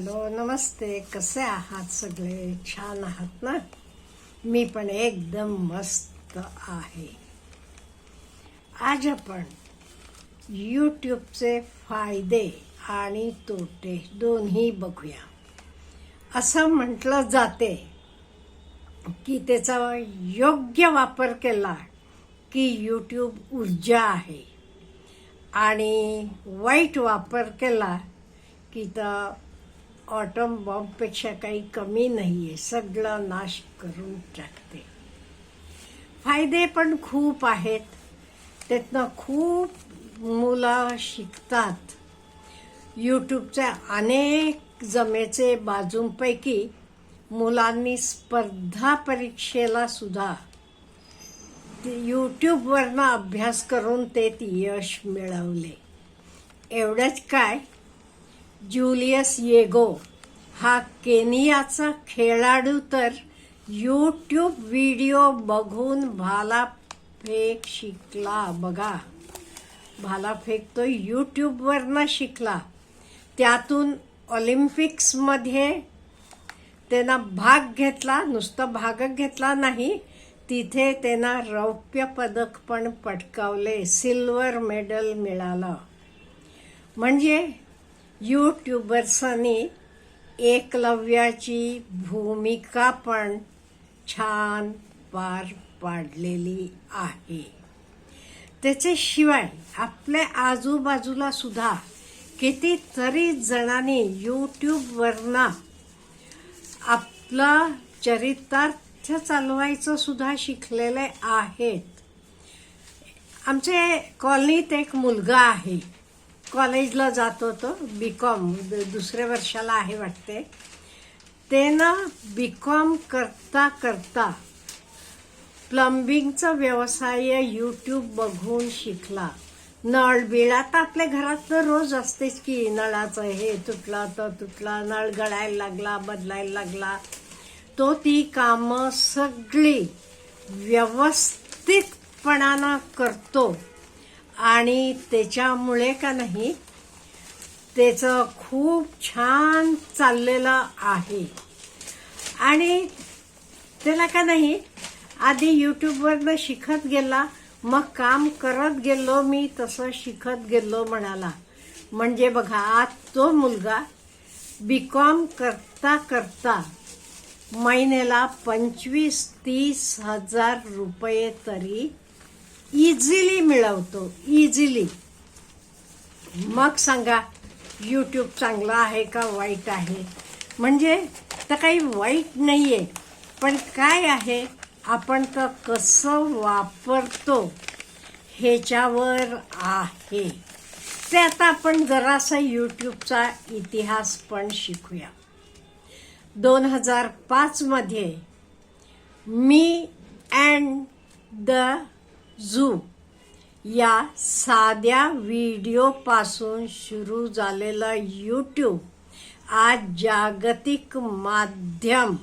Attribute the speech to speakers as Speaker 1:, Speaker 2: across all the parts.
Speaker 1: Hello नमस्ते. कसे आहात सगळे? छान आहात ना? मी पण एकदम मस्त आहे. आज आपण यूट्यूबचे फायदे आणि तोटे दोन्ही बघूया. असं म्हटलं जाते की त्याचा योग्य वापर केला की यूट्यूब ऊर्जा आहे. आणि वाईट वापर केला की तर ऑटम बॉम्बपेक्षा काही कमी नाही आहे सगळं नाश करून टाकते. फायदे पण खूप आहेत. त्यातनं खूप मुलं शिकतात. यूट्यूबच्या अनेक जमेचे बाजूंपैकी मुलांनी स्पर्धा परीक्षेला सुद्धा यूट्यूबवरनं अभ्यास करून ते यश मिळवले. एवढंच काय? ज्युलियस येगो हा केनियाचा खेळाडू तर यूट्यूब व्हिडिओ बघून भालाफेक शिकला. बघा. भालाफेक तो यूट्यूबवरनं शिकला. त्यातून ऑलिम्पिक्समध्ये त्यांना भाग घेतला. नुसतं भागच घेतला नाही. तिथे त्यांना रौप्य पदक पण पटकावले. सिल्वर मेडल मिळालं. म्हणजे यूट्यूबर्सनी एकलव्याची भूमिका पण छान पार पाडलेली आहे. त्याच्याशिवाय आपल्या आजूबाजूला सुद्धा कितीतरी जणांनी यूट्यूबवरनं आपलं चरितार्थ चालवायचं सुद्धा शिकलेले आहेत. आमचे कॉलनीत एक मुलगा आहे. कॉलेजला जात होतो बी कॉम दुसऱ्या वर्षाला आहे वाटते. ते ना बी कॉम करता करता प्लंबिंगचा व्यवसाय यूट्यूब बघून शिकला. नळ बिळ आता आपल्या घरात तर रोज असतेच की नळाचं हे तुटला तर तुटला नळ गळायला लागला बदलायला लागला. तो ती कामं सगळी व्यवस्थितपणानं करतो. आणि त्याच्यामुळे का नाही त्याचं खूप छान चाललेलं आहे. आणि त्याला का नाही आधी यूट्यूबवरनं शिकत गेला मग काम करत गेलो मी तसं शिकत गेलो म्हणाला. म्हणजे बघा आज तो मुलगा बी कॉम करता करता महिन्याला पंचवीस तीस हजार रुपये तरी इझिली मिळवतो इझिली मग सांगा यूट्यूब चांगला आहे का वाईट आहे? म्हणजे तर काही वाईट नाही आहे पण काय आहे? आपण तर कसं वापरतो ह्याच्यावर आहे. ते आता आपण जरासा यूट्यूबचा इतिहास पण शिकूया. दोन हजार पाचमध्ये मी अँड द झू. या साध्या व्हिडिओपासून सुरू झालेलं यूट्यूब आज जागतिक माध्यम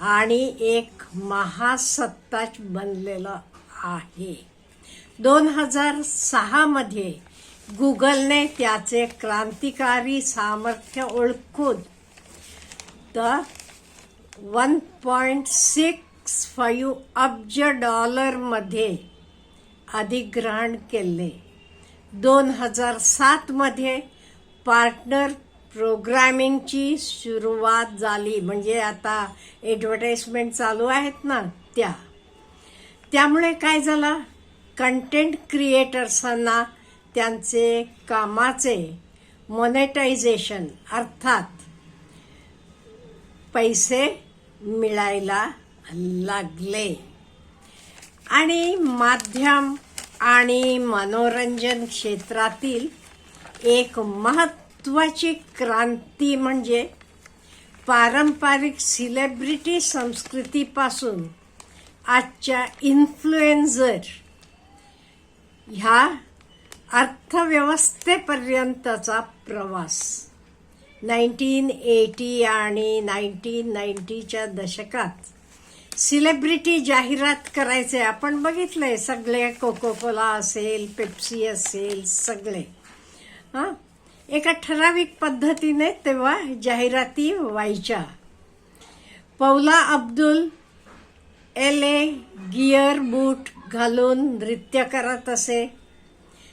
Speaker 1: आणि एक महासत्ताच बनलेलं आहे. दोन हजार सहामध्ये गुगलने त्याचे क्रांतिकारी सामर्थ्य ओळखून तर वन पॉईंट सिक्स फाईव्ह अब्ज डॉलरमध्ये अधिग्रहण केले. दोन हजार सातमध्ये पार्टनर प्रोग्रॅमिंगची सुरुवात झाली. म्हणजे आता ॲडव्हर्टाईजमेंट चालू आहेत ना त्या. त्यामुळे काय झालं? कंटेंट क्रिएटर्सांना त्यांचे कामाचे मॉनेटायझेशन अर्थात पैसे मिळायला लागले. आणि माध्यम आणि मनोरंजन क्षेत्रातील एक महत्त्वाची क्रांती म्हणजे पारंपरिक सिलेब्रिटी संस्कृतीपासून आजच्या इन्फ्लुएन्झर ह्या अर्थव्यवस्थेपर्यंतचा प्रवास. नाईन्टीन एटी आणि नाईन्टीन नाईन्टीच्या दशकात सिलेब्रिटी जाहिरात करायचे. आपण बघितलंय सगळे कोको कोला असेल पेप्सी असेल सगळे. हां? एका ठराविक पद्धतीने तेव्हा जाहिराती व्हायच्या. Paula Abdul L A gear boot घालून नृत्य करत असे.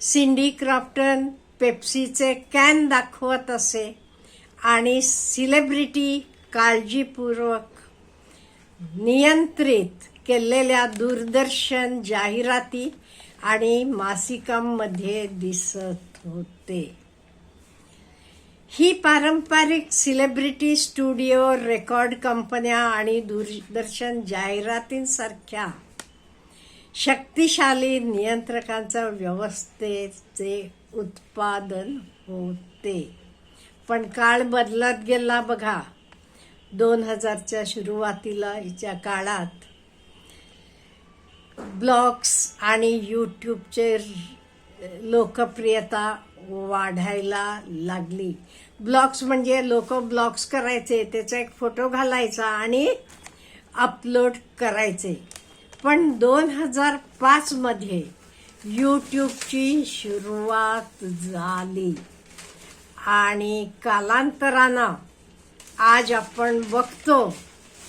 Speaker 1: सिंडी क्रॉफ्टन पेप्सीचे कॅन दाखवत असे. आणि सिलेब्रिटी काळजीपूर्वक नियंत्रित केलेल्या दूरदर्शन जाहिराती आणि मासिकांमध्ये दिसत होते. ही पारंपरिक सिलेब्रिटी स्टुडिओ रेकॉर्ड कंपन्या आणि दूरदर्शन जाहिरातींसारख्या शक्तिशाली नियंत्रकांच्या व्यवस्थेचे उत्पादन होते. पण काळ बदलत गेला बघा. दोन हजारच्या सुरुवातीला हिच्या काळात ब्लॉग्स आणि यूट्यूबचे लोकप्रियता वाढायला लागली. ब्लॉग्स म्हणजे लोक ब्लॉग्स करायचे त्याचा एक फोटो घालायचा आणि अपलोड करायचे. पण दोन हजार पाचमध्ये यूट्यूबची सुरुवात झाली आणि कालांतरानं आज आपण बघतो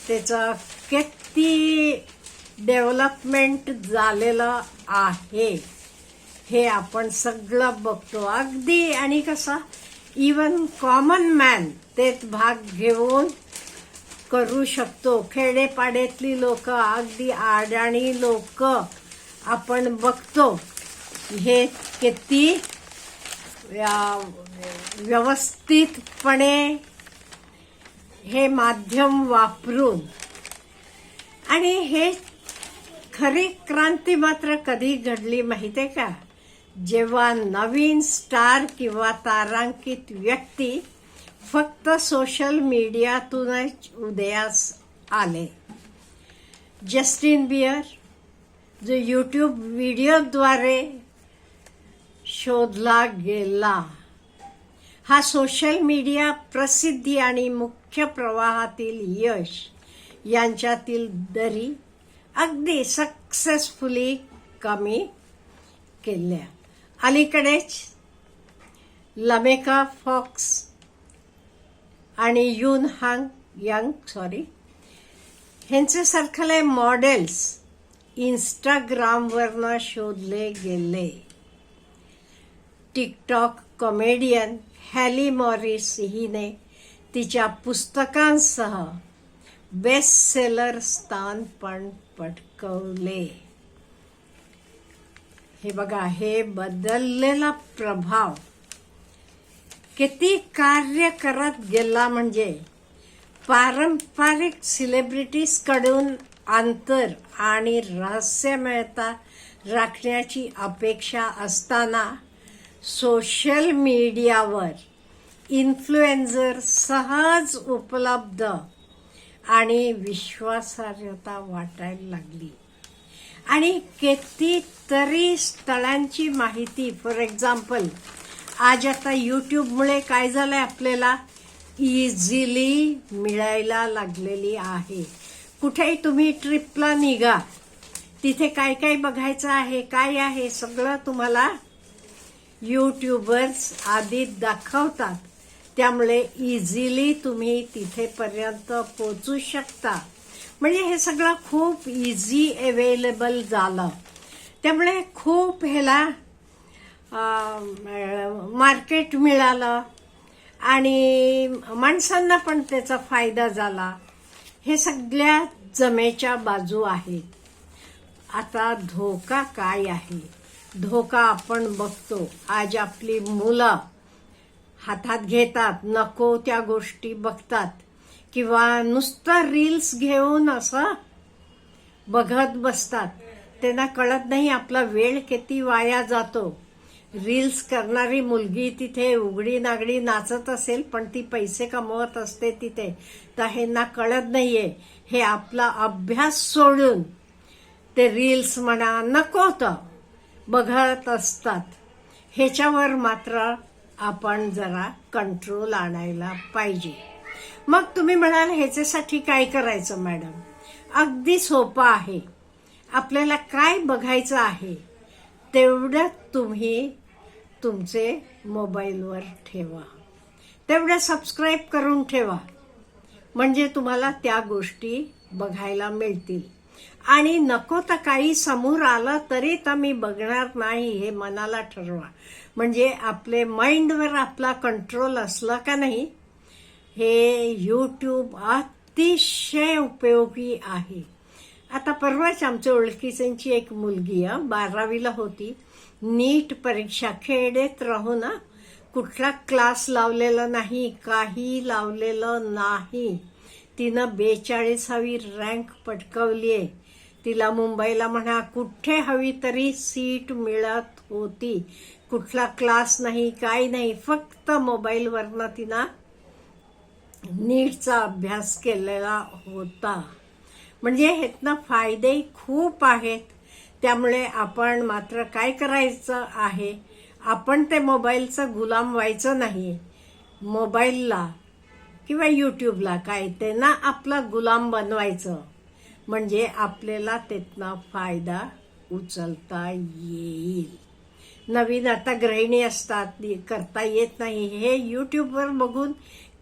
Speaker 1: त्याचं किती डेव्हलपमेंट झालेलं आहे. हे आपण सगळं बघतो. अगदी आणि कसं इवन कॉमन मॅन तेच भाग घेऊन करू शकतो. खेडेपाड्यातली लोक अगदी अडाणी लोक आपण बघतो. हे किती व्यवस्थितपणे हे माध्यम वापरून. आणि हे खरी क्रांती मात्र कधी घडली माहिती आहे का? जेव्हा नवीन स्टार किंवा तारांकित व्यक्ती फक्त सोशल मीडियातूनच उदयास आले. जस्टिन बियर जो यूट्यूब व्हिडिओद्वारे शोधला गेला. हा सोशल मीडिया प्रसिद्धी आणि मुख्य प्रवाहातील यश यांच्यातील दरी अगदी सक्सेसफुली कमी केल्या. अलीकडेच लमेका फॉक्स आणि युन हांग यंग सॉरी ह्यांचे मॉडेल्स इंस्टाग्रामवरनं शोधले गेले. टिकटॉक कॉमेडियन हॅली मॉरिस हिने तिच्या पुस्तकांसह बेस्ट सेलर स्थान पण पटकवले. हे बघा हे बदललेला प्रभाव. किती कार्य करत गेला म्हणजे पारंपरिक सिलेब्रिटीजकडून अंतर आणि रहस्यमयता राखण्याची अपेक्षा असताना सोशल मीडियावर इन्फ्लुएन्झर सहज उपलब्ध आणि विश्वासार्हता वाटायला लागली. आणि कितीतरी स्थळांची माहिती फॉर एक्झाम्पल आज आता यूट्यूबमुळे काय झालंय आपल्याला? इझिली मिळायला लागलेली आहे. कुठेही तुम्ही ट्रिपला निघा. तिथे काय काय बघायचं आहे काय आहे सगळं तुम्हाला यूट्यूबर्स आधी दाखवतात. त्यामुळे इझिली तुम्ही तिथेपर्यंत पोचू शकता. म्हणजे हे सगळं खूप इझी अवेलेबल झालं. त्यामुळे खूप ह्याला मार्केट मिळालं. आणि माणसांना पण त्याचा फायदा झाला. हे सगळ्या जमेच्या बाजू आहेत. आता धोका काय आहे? धोका आपण बघतो. आज आपली मुलं हातात घेतात नको त्या गोष्टी बघतात. किंवा नुसतं रील्स घेऊन असं बघत बसतात. त्यांना कळत नाही आपला वेळ किती वाया जातो. रील्स करणारी मुलगी तिथे उघडी नागडी नाचत असेल पण ती पैसे कमवत असते तिथे. तर ह्यांना कळत नाहीये. हे आपला अभ्यास सोडून ते रील्स म्हणा नको होतं. बघत असतात. ह्याच्यावर मात्र आपण जरा कंट्रोल आणायला पाहिजे. मग तुम्ही म्हणाल ह्याच्यासाठी काय करायचं मॅडम अगदी सोपं आहे. आपल्याला काय बघायचं आहे तेवढं तुम्ही तुमचे मोबाईलवर ठेवा. तेवढं सबस्क्राईब करून ठेवा. म्हणजे तुम्हाला त्या गोष्टी बघायला मिळतील. आणि नको तर काही समोर आलं तरी तर मी बघणार नाही हे मनाला ठरवा. म्हणजे आपले माइंडवर आपला कंट्रोल असला का नाही हे यूट्यूब अतिशय उपयोगी आहे. आता परवाच आमच्या ओळखीचंची एक मुलगी आहे बारावीला होती. नीट परीक्षा खेडेत राहू ना कुठला क्लास लावलेला नाही काही लावलेलं नाही. तिनं बेचाळीसावी रँक पटकवली आहे. तिला मुंबईला म्हणा कुठे हवी तरी सीट मिळत होती. कुठला क्लास नाही काही नाही फक्त मोबाईलवरनं तिनं नीटचा अभ्यास केलेला होता. म्हणजे ह्यातनं फायदे खूप आहेत. त्यामुळे आपण मात्र काय करायचं आहे? आपण ते मोबाईलचं गुलाम व्हायचं नाही मोबाईलला किंवा यूट्यूबला काय ते ना आपला गुलाम बनवायचं. म्हणजे आपल्याला त्यातनं फायदा उचलता येईल. नवीन आता गृहिणी असतात करता येत नाही. हे यूट्यूबवर बघून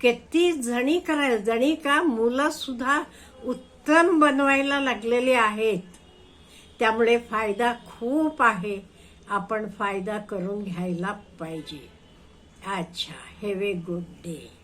Speaker 1: किती जणी करायला जणी का मुलं सुद्धा उत्तम बनवायला लागलेली आहेत. त्यामुळे फायदा खूप आहे. आपण फायदा करून घ्यायला पाहिजे. अच्छा हॅव ए गुड डे